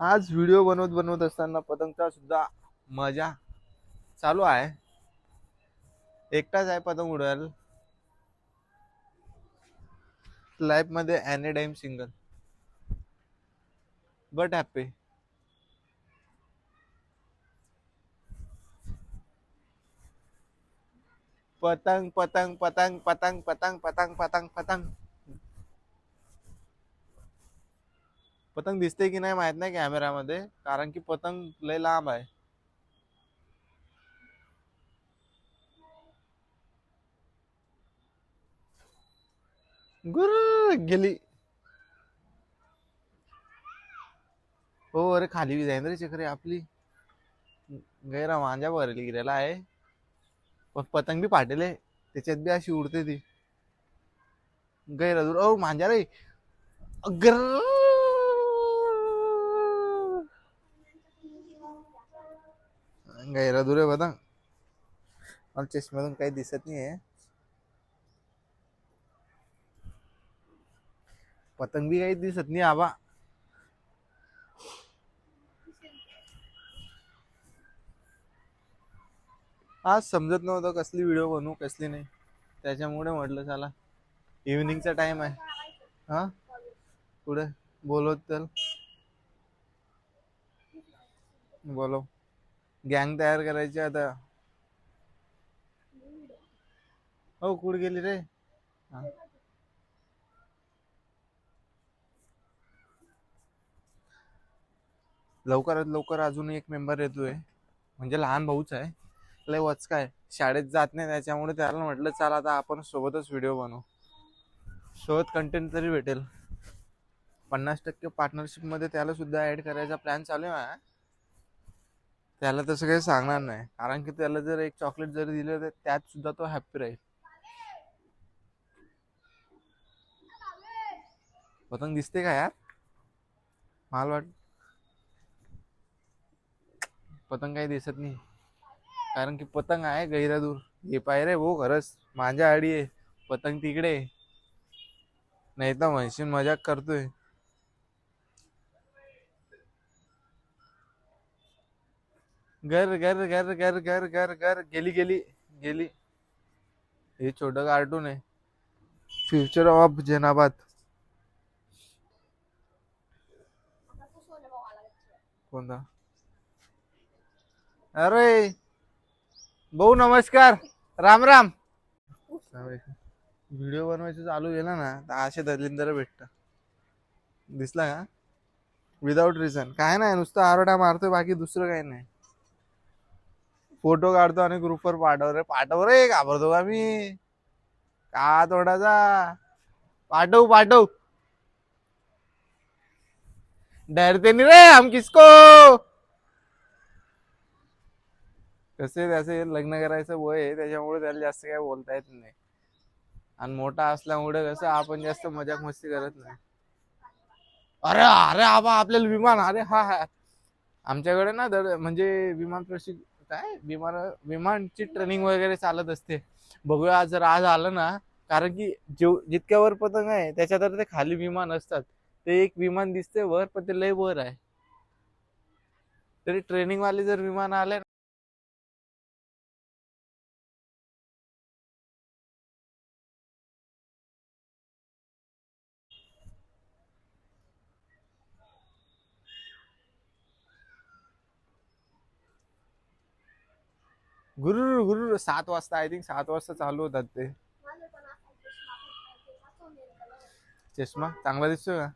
आज व्हिडिओ बनवत बनवत असताना पतंगचा सुद्धा मजा चालू आहे. एकटाच आहे पतंग उडवायला. लाईफमध्ये any time single but happy पतंग पतंग पतंग पतंग पतंग पतंग पतंग पतंग. पतंग दिसते की नाही माहीत नाही कॅमेरामध्ये कारण की पतंग लय लांब आहे. गुरु गेली. हो अरे खाली बी जाईन रे चक्रे आपली. गैरा मांजा भरली गिरायला आहे. पण पतंग बी पाटेले त्याच्यात बी अशी उडते ती. गैरा दूर ओ मांजा रे. अग्र गैरा दुरे बदा पतंग मला चष्म्यातून काही दिसत नाही आहे पतंग बी काही दिसत नाही आबा. आज समजत नव्हतं कसली व्हिडिओ बनवू कसली नाही. त्याच्यामुळे म्हटलं चला. इव्हिनिंगचा टाइम आहे. हा? पुढे बोलवत तर बोलव. गँग तयार करायची आता. हो कुठे गेली रे? लवकरात लवकर अजून एक मेंबर येतोय. म्हणजे लहान भाऊच आहे. लय वच काय शाळेत जात नाही त्याच्यामुळे त्याला म्हटलं चाल आता आपण सोबतच व्हिडिओ बनवू. सोबत कंटेंट तरी भेटेल. पन्नास टक्के पार्टनरशिपमध्ये त्याला सुद्धा ऍड करायचा प्लॅन चालू आहे त्याला तसं काही सांगणार नाही. कारण की त्याला जर एक चॉकलेट जरी दिलं तर त्यात सुद्धा तो हॅप्पी राहील. पतंग दिसते का यार? माल वाट. पतंग काही दिसत नाही. कारण की पतंग आहे गैरा दूर हे पाय रे हो खरंच. माझ्या आडी आहे. पतंग तिकडे नाही तर म्हणशील मजाक करतोय. घर घर घर घर घर घर घर. गेली गेली गेली. हे छोटं कार्टून आहे. फ्युचर ऑफ जेनाबाद. कोणता? अरे भाऊ नमस्कार. राम राम. व्हिडिओ बनवायचं चालू केलं ना तर असे दलिंदर भेटत. दिसला का? विदाऊट रिझन काय नाही नुसतं आरडा मारतोय बाकी दुसरं काही नाही. फोटो काढतो आणि ग्रुपवर पाठव रे पाठव रे घाबरतो का मी? का थोडासा पाठव पाठव. डरते नहीं रे हम किसको? कसे त्याचे लग्न करायचं वय आहे त्याच्यामुळे त्याला जास्त काय बोलता येत नाही. आणि मोठा असल्यामुळे कसं आपण जास्त मजाक मस्ती करत नाही. अरे अरे आबा आपल्याला विमान अरे हा हा. आमच्याकडे ना दर म्हणजे विमान प्रशिक्षण काय विमान विमानची ट्रेनिंग वगैरे चालत असते. बघूया जर आज आलं ना कारण की जेव जितक्यावर पतंग आहे त्याच्या तर ते खाली विमान असतात. ते एक विमान दिसते वर पण ते लय वर आहे. तरी ट्रेनिंग वाले जर विमान आले गुरुर गुरुर सात वाजता आय थिंक सात वाजता चालू होतात ते. चष्मा? चांगला दिसतोय का?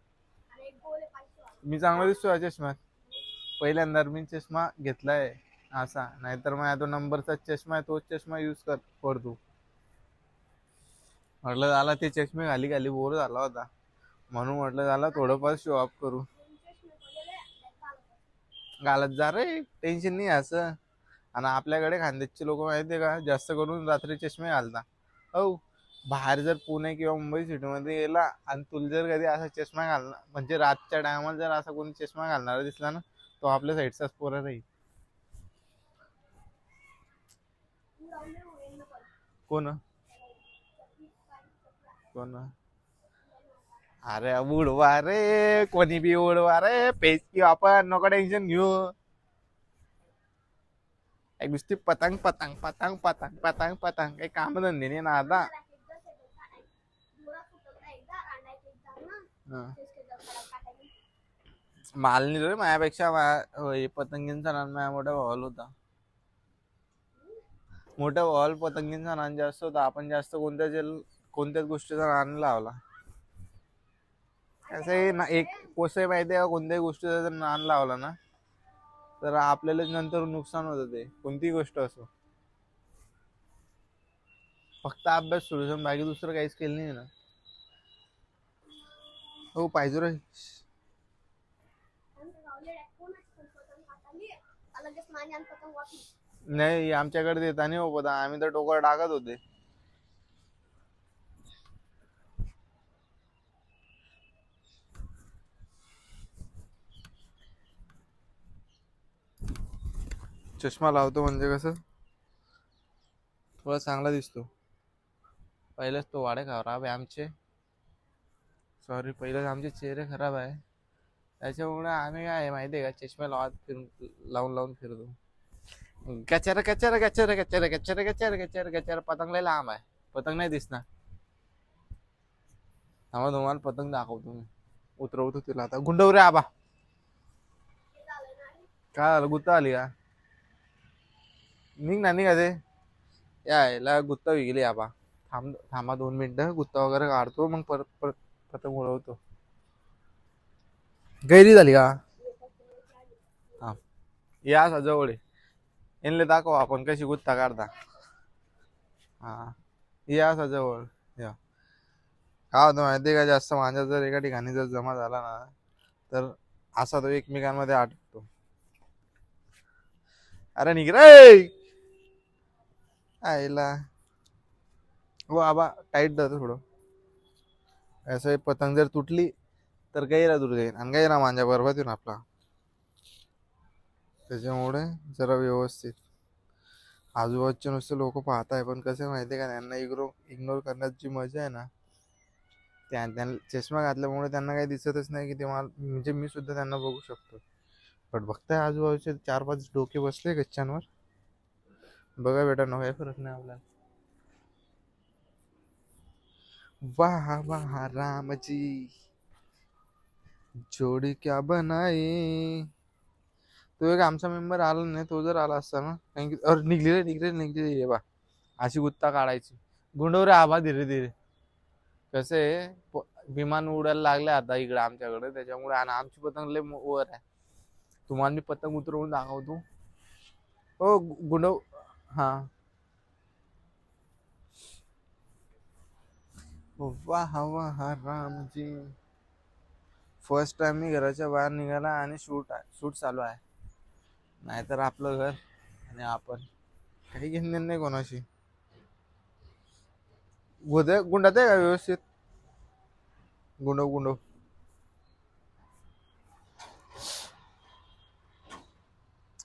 मी चांगला दिसतोय का चष्म्यात पहिल्यांदा मी चष्मा घेतलाय असा. नाहीतर मग तो नंबरचा चष्मा आहे तोच चष्मा यूज कर कर तू. म्हटलं झाला ते चष्मे खाली खाली बोर झाला होता. म्हणून म्हटलं झाला थोडंफार शो ऑफ करू. घालत जा रे टेन्शन नाही असं आणि आपल्याकडे खानदेशचे लोक माहिती आहे का? जास्त करून रात्री चष्मे घालता. हो बाहेर जर पुणे किंवा मुंबई सिटीमध्ये गेला आणि तुला जर कधी असा चष्मा घालणार म्हणजे रातच्या टायमाला जर असा कोणी चष्मा घालणारा दिसला ना तो आपल्या साईडचाच पोरा राहील. कोण? कोण? अरे उडवा रे कोणी बी उडवा रे पेच की आपण नको टेन्शन घेऊ. नुसती पतंग पतंग पतंग पतंग पतंग पतंग. काही कामधंदे नाही ना आता. मालनी रे माझ्यापेक्षा. होय, पतंगींचा नान माझ्या मोठा हॉल होता. मोठा हॉल पतंगींचा नान जास्त होता. आपण जास्त कोणत्या याला- कोणत्याच गोष्टीचा नान नाही लावला. कसंही ना एक कसंही माहिती आहे कोणत्याही गोष्टीचा जर नान लावला ना तर आपल्यालाच नंतर नुकसान होतं ते. कोणतीही गोष्ट असो. फक्त अभ्यास सोडून बाकी दुसरं काहीच केलं नाही ना. हो पाहिजे रे. नाही आमच्याकडे देता नाही हो पता आम्ही तर टोकर टाकत होते. चष्मा लावतो म्हणजे कसं? थोडा चांगला दिसतो. पहिलेच तो वाडे खराब आहे आमचे. सॉरी पहिलेच आमचे चेहरे खराब आहे. त्याच्यामुळे आम्ही काय आहे माहिती आहे का चष्मा लावत फिर लावून लावून फिरतो. गचार गचार गचार गचार गचार गचार गचार गचार पतंग लय लांब आहे. पतंग नाही दिसणार. थांबा तुम्हाला पतंग दाखवतो मी. उतरवतो तिला आता. गुंडवरे आबा. काय झालं? गुत्ता आली का? निघ ना निघा ते यायला गुत्ता विकली आबा. थांब थांबा दोन मिनटं. गुत्ता वगैरे काढतो मग परत परत पतंग उडवतो. गैरी झाली का? हा. या असा जवळ येणले दाखव आपण कशी गुत्ता काढता. हा. या असा जवळ. या. काय होतं माहिती का? जास्त माझ्या जर एका ठिकाणी जर जमा झाला ना तर असा तो एकमेकांमध्ये आटकतो अरे निघ रे! आईला. हो आबा टाईट जातं थोडं. असं हे पतंग जर तुटली तर गैरा दूर जाईल आणि गैरा मांजा बरोबर येऊन आपला. त्याच्यामुळे जरा व्यवस्थित. आजूबाजूचे नुसते लोक पाहत आहे पण कसं आहे माहिती आहे का त्यांना इग्रो इग्नोर करण्यात जी मजा आहे ना त्या त्यांना चष्मा घातल्यामुळे त्यांना काही दिसतच नाही की ते मला म्हणजे मी सुद्धा त्यांना बघू शकतो. पण बघताय आजूबाजूचे चार पाच डोके बसले गच्च्यांवर बघा बेटा नो काही फरक नाही आपल्याला. वाह वाह रामजी. जोडी क्या बनाई? तो एक आमचा मेंबर आला नाही तो जर आला असता ना कारण की अरे निघली रे निघली रे निघली रे बा. अशी गुत्ता काढायची. गुंडवरे आबा धीरे धीरे. कसं आहे प- विमान उडायला लागले आता इकडे आमच्याकडे त्याच्यामुळे आणि आमची पतंग लय वर आहे. तुम्हाला मी पतंग उतरवून दाखवतो. हो गुंडव हा. वाह वाह रामजी. फर्स्ट टाइम मी घराच्या बाहेर निघाला आणि शूट शूट चालू आहे. नाहीतर आपलं घर आणि आपण. काही घेणं नाही कोणाशी. गुंड गुंडात आहे का व्यवस्थित? गुंडव गुंडव.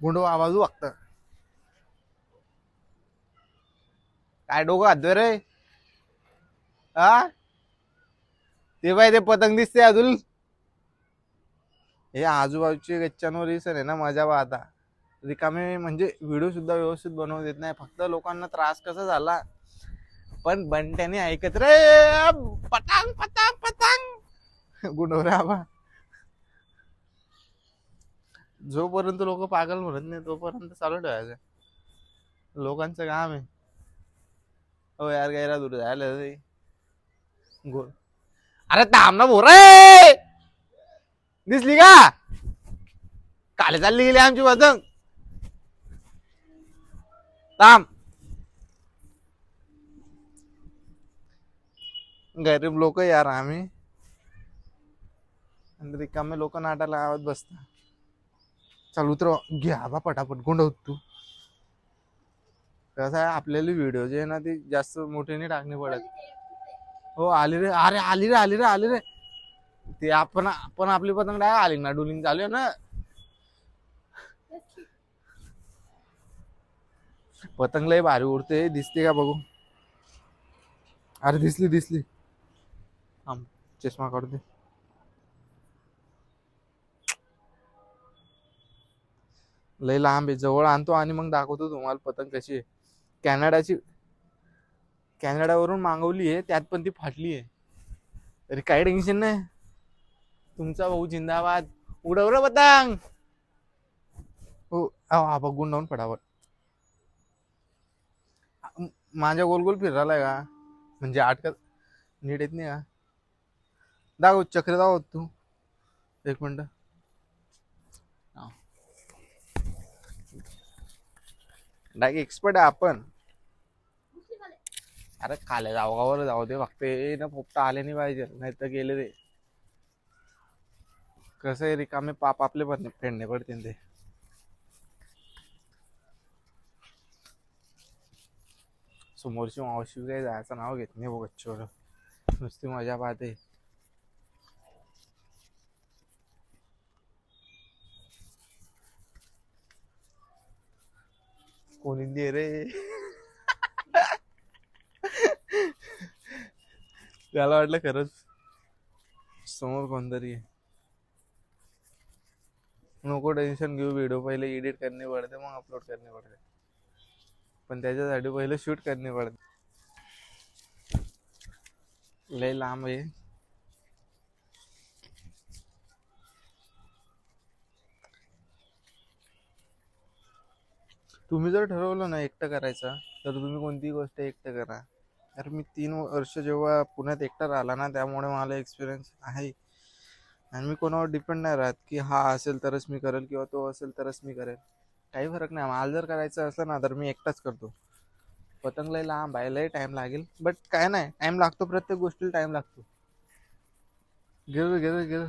गुंडो आवाजू वागत काय डोकं हातोय रे? हा ते पाय ते पतंग दिसते अजून. हे आजूबाजूचे गच्च्यांवर आहे ना मजा आता. रिकामे म्हणजे व्हिडिओ सुद्धा व्यवस्थित बनवू देत नाही. फक्त लोकांना त्रास कसा झाला. पण बंट्याने ऐकत रे पतंग पतंग पतंग. गुंडोरा हो आबा. जोपर्यंत लोक पागल म्हणत नाही तोपर्यंत चालू ठेवायचं. लोकांचं काम आहे. हो यार गैरा दूर जायला रे. गो अरे थांब ना रे दिसली का? काल चालली गेली आमची पतंग थांब. गरीब लोक यार आम्ही. आणि रिकामे लोक नाटाला गावात बसतात. चाल उतर घ्या बा पटापट गोंडवत तू. कसं आहे आपल्याला व्हिडिओ जे आहे ना ते जास्त मोठे नाही टाकणे पडत. हो आली रे. अरे आली रे आली रे आली रे. ते आपण आपण आपली पतंग डाय आली ना डुलिंग चालू आहे ना. पतंग लय भारी उडते दिसते का बघू? अरे दिसली दिसली. चष्मा काढू दे. लय लांब आहे. जवळ आणतो आणि मग दाखवतो तुम्हाला पतंग कशी आहे. कॅनडाची कॅनडावरून मागवली आहे त्यात पण ती फाटली आहे. तरी काही टेन्शन नाही. तुमचा भाऊ जिंदाबाद. उडव पतंग. हो अहो, हा बघून डाऊन फटाफट. माझ्या गोल गोल फिरायलाय का? म्हणजे आटकत नीट येत नाही का? दाखव चक्र दाखव तू. एक मिनटं. डायरेक्ट एक्सपर्ट आहे आपण. अरे खाले जावगावर जाऊ दे फक्त. हे ना पोपटा आले नाही पाहिजे. नाही तर गेले ते. कसं आहे रिकामे पाप आपले पण फेडणे पडतील ते. समोरची मावशी काही जायचं नाव घेत नाही बघ नुसती मजा पाहते. कोणी दे रे त्याला वाटलं खरंच समोर कोणतरी आहे. नको टेन्शन घेऊ व्हिडिओ पहिले एडिट करणे पडते मग अपलोड करणे पडते पण त्याच्यासाठी पहिले शूट करणे पडते लय लांब आहे तुम्ही जर ठरवलं ना एकटं करायचं तर तुम्ही कोणतीही गोष्ट एकटं करा. तर मी तीन वर्ष जेव्हा पुण्यात एकटा राहिला ना त्यामुळे मला एक्सपिरियन्स आहे. आणि मी कोणावर डिपेंड नाही राहत की हा असेल तरच मी करेल किंवा तो असेल तरच मी करेल. काही फरक नाही. मला जर करायचं असलं ना तर मी एकटाच करतो. पतंग लय लांब आहे लय लागेल. बट काय नाही टाईम लागतो प्रत्येक गोष्टीला टाईम लागतो. गिर गिर गिर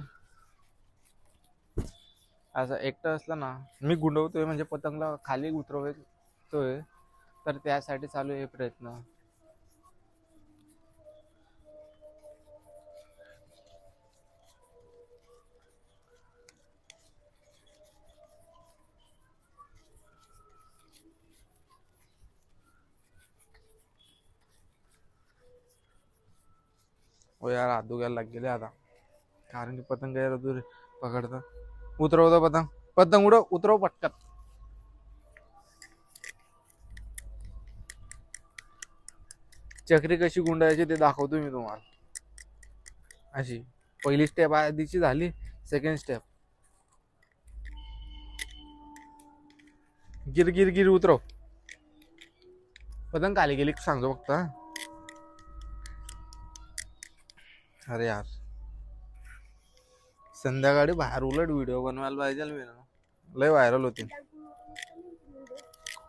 असं एकटं असलं ना मी गुंडवतोय म्हणजे पतंगला खाली उतरवतोय तर त्यासाठी चालू आहे प्रयत्न. हो यार आदू दुखायला लाग गेले आता. कारण की पतंग यार दूर पकडतं. उतरवतो पतंग. पतंग उडव उतरव पटकन. चक्री कशी गुंडायची ते दाखवतो मी तुम्हाला. अशी. पहिली स्टेप आधीची झाली सेकंड स्टेप गिर गिर गिर उतरव. पतंग खाली गेली सांगतो फक्त अरे यार. संध्याकाळी बाहेर उलट व्हिडिओ बनवायला पाहिजे मी ना. लय व्हायरल होतील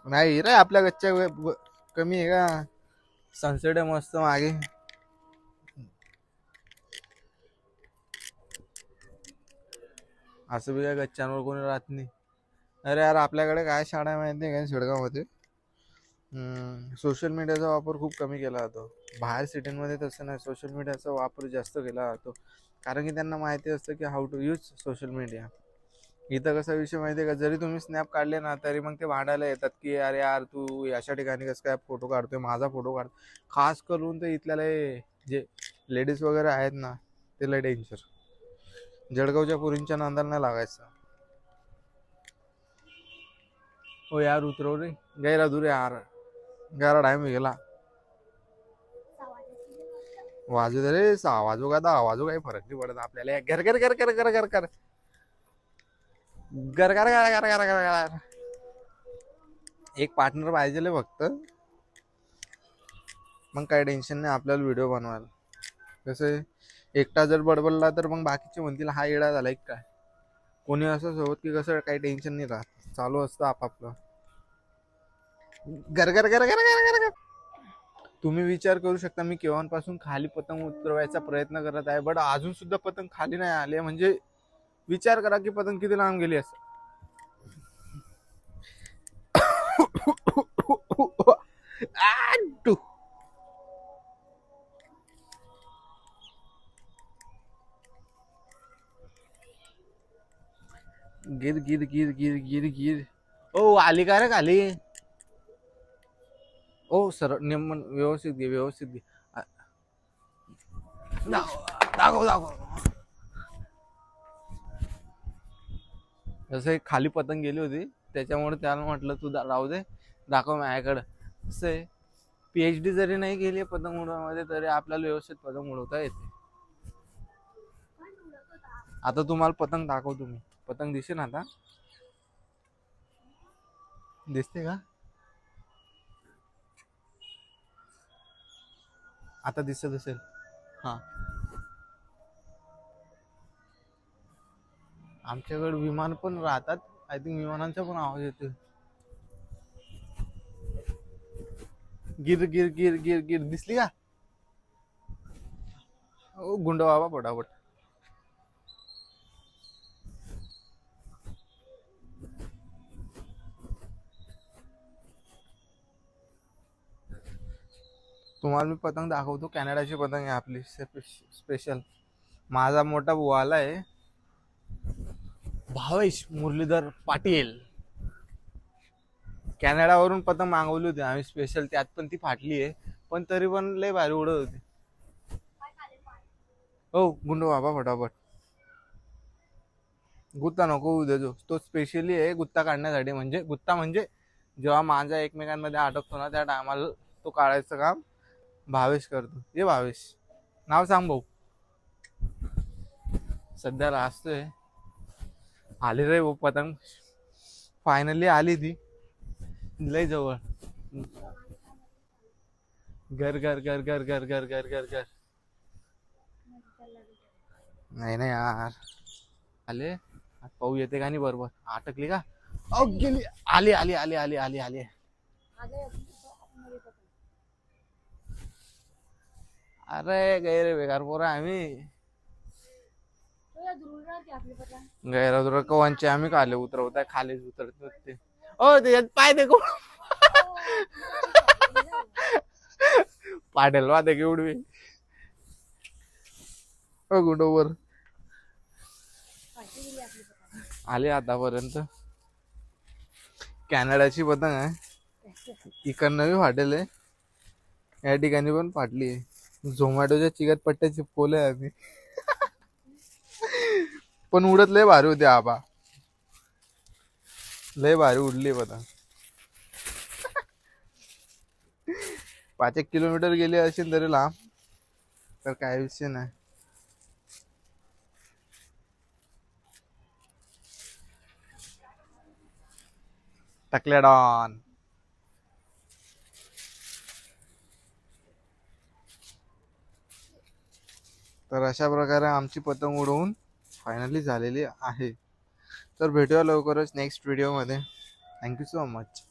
नाही रे आपल्या गच्च्या वे- कमी आहे का? सनसेट आहे मस्त मागे. असं बी काय गच्च्यांवर कोणी राहत नाही. अरे यार आपल्याकडे काय शाळा आहे माहिती आहे का शिडगावमध्ये सोशल मीडियाचा वापर खूप कमी केला जातो. बाहेर सिटींमध्ये तसं नाही. सोशल मीडियाचा वापर जास्त केला जातो. कारण की त्यांना माहिती असतं की how to use social media इथं कसा विषय माहिती आहे का? जरी तुम्ही स्नॅप काढले ना तरी मग ते वाढायला येतात की अरे यार तू अशा ठिकाणी कसं काय फोटो काढतोय? माझा फोटो काढतो खास करून तर इथल्याला जे लेडीज वगैरे आहेत ना ते डेंजर जळगावच्या पुरींच्या नांदाला नाही लागायचं. हो यार उतरव रे. गैरा रे यार गैरा टाईम गेला. वाजू दे रे सहा वाजू का दहा वाजू काही फरक नाही पडत आपल्याला घर घर घर कर कर घर कर घर घर घर घर घर घर गर एक पार्टनर पाहिजे फक्त मग काही टेन्शन नाही आपल्याला व्हिडिओ बनवायला कसं एकटा जर बडबडला तर मग बाकीचे म्हणतील हा येडा झाला एक काय कोणी असं सोबत की कसं काही टेन्शन नाही राहत चालू असतं आपापलं घर घर घर घर घर घर घर तुम्ही विचार करू शकता मी केव्हापासून खाली पतंग उतरवायचा प्रयत्न करत आहे बट अजून सुद्धा पतंग खाली नाही आले. म्हणजे विचार करा की पतंग किती लांब गेली असं गिर गिर गिर गिर गिर गिर. ओ आली का रे खाली? ओ सर नेमन व्यवस्थित घे व्यवस्थित घे. आ- दाखव दाखव दाखव. जसं एक खाली पतंग गेली होती त्याच्यामुळे त्याला म्हटलं तू दा- राहू दे दाखव माझ्याकडं. असं आहे. पी एच डी जरी नाही गेली पतंग उडवण्यामध्ये तरी आपल्याला व्यवस्थित पतंग उडवता येते. आता तुम्हाला पतंग दाखव तुम्ही पतंग दिसेल आता? दिसते का? आता दिसत असेल. हा. आमच्याकडे विमान पण राहतात. आय थिंक विमानांचा पण आवाज येतो गिर गिर गिर गिर गिर. दिसली का? ओ गुंड बाबा पटापट. तुम्हाला मी पतंग दाखवतो कॅनडाची पतंग आहे आपली स्पेशल माझा मोठा बुवाला आहे भावेश मुरलीधर पाटील. कॅनडावरून पतंग मागवली होती आम्ही स्पेशल त्यात पण ती फाटली आहे पण तरी पण लय भारी उडत होती. हो गुंडो बाबा फटाफट. गुत्ता नको उद्या जो. तो स्पेशली आहे गुत्ता काढण्यासाठी. म्हणजे गुत्ता म्हणजे जेव्हा माझा एकमेकांमध्ये अटकतो ना त्या टायमाला तो काढायचं काम भावेश करतो. ये भावेश. नाव सांग भाऊ. सध्या राहतोय. आली रे भाऊ पतंग. फायनली आली ती. लय जवळ. घर घर घर घर घर घर घर घर घर. नाही नाही यार. आले? आता पाहू येते का नाही बरोबर? अटकली का? अहो गेली. आली आली आली आली आली. आली. अरे गैर बेकार पोरं आम्ही. गैरदुरा कवांचे आम्ही खाली उतरवताय खालीच उतरत होते ओ त्याच्यात पाय दे कोण पाडेल वादे केवढी ओ गुंडोवर आले आतापर्यंत. कॅनडाची पतंग आहे. इकडनं बी फाटेल आहे. या ठिकाणी पण फाटली आहे. झोमॅटोच्या चिकट पट्ट्या आम्ही. पण उडत लय भारी होते आबा. लय भारी उडली बघा पाच एक किलोमीटर गेली असेल तरी लांब तर काय विषय नाही. टाकल्या डॉन. तर अशा प्रकारे आमची पतंग उडवून फायनली झालेली आहे. तर भेटूया लवकरच नेक्स्ट व्हिडिओमध्ये थँक्यू सो मच